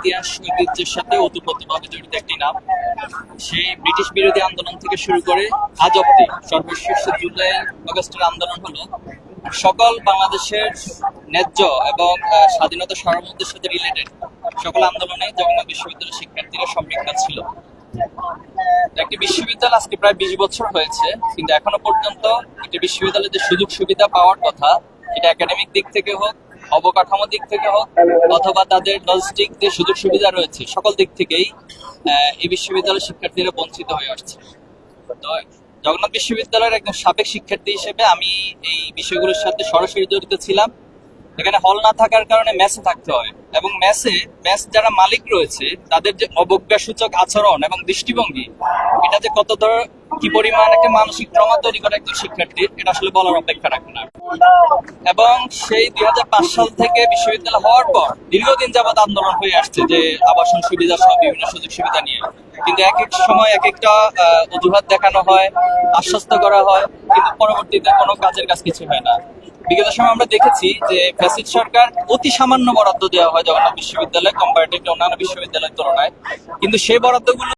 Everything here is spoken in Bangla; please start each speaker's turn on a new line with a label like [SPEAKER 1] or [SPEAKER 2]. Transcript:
[SPEAKER 1] ইতিহাস ঐতিহ্যের সাথে ওতপ্রোতভাবে জড়িত একটি নাম। সেই ব্রিটিশ বিরোধী আন্দোলন থেকে শুরু করে আজ অব্দি সর্বশেষ জুলাই, আগস্টের আন্দোলন হলো। সকল বাংলাদেশের ন্যায্য এবং স্বাধীনতা সার্বভৌমত্বের সাথে রিলেটেড সকল আন্দোলনে জগন্নাথ বিশ্ববিদ্যালয়ের শিক্ষার্থীরা সম্পৃক্ত ছিল। একটি বিশ্ববিদ্যালয় আজকে প্রায় বিশ বছর হয়েছে, কিন্তু এখনও পর্যন্ত একটি বিশ্ববিদ্যালয়ে যে সুযোগ সুবিধা পাওয়ার কথা এটা একাডেমিক দিক থেকে হোক অবকাঠামো দিক থেকে হোক অথবা তাদের লজিস্টিক যে সুযোগ সুবিধা রয়েছে, সকল দিক থেকেই এই বিশ্ববিদ্যালয়ের শিক্ষার্থীরা বঞ্চিত হয়ে আসছে। তো জগন্নাথ বিশ্ববিদ্যালয়ের একজন সাবেক শিক্ষার্থী হিসেবে আমি এই বিষয়গুলোর সাথে সরাসরি জড়িত ছিলাম। এখানে হল না থাকার কারণে মেসে থাকতে হয়। এবং মেসে মেস যারা মালিক রয়েছে, তাদের যে অবজ্ঞাসূচক আচরণ এবং দৃষ্টিভঙ্গি, এটা যে কত ধর, কি পরিমাণ একটা মানসিক ট্রমা তৈরি করে একজন শিক্ষার্থীর এটা আসলে বলার অপেক্ষা রাখে না। এবং সেই দুই সাল থেকে বিশ্ববিদ্যালয় হওয়ার পর দীর্ঘদিন যাবত আন্দোলন হয়ে আসছে যে আবাসন সুবিধা সহ বিভিন্ন সুযোগ সুবিধা নিয়ে। কিন্তু এক এক সময় এক একটা অজুহাত দেখানো হয়, আশ্বস্ত করা হয়, কিন্তু পরবর্তীতে কোনো কাজের কাজ কিছু হয় না। বিগত সময় আমরা দেখেছি যে ফ্যাসিড সরকার অতি সামান্য বরাদ্দ দেওয়া হয় জগন্নাথ বিশ্ববিদ্যালয় কম্পারেটিভলি অন্যান্য বিশ্ববিদ্যালয়ের তুলনায়। কিন্তু সেই বরাদ্দগুলো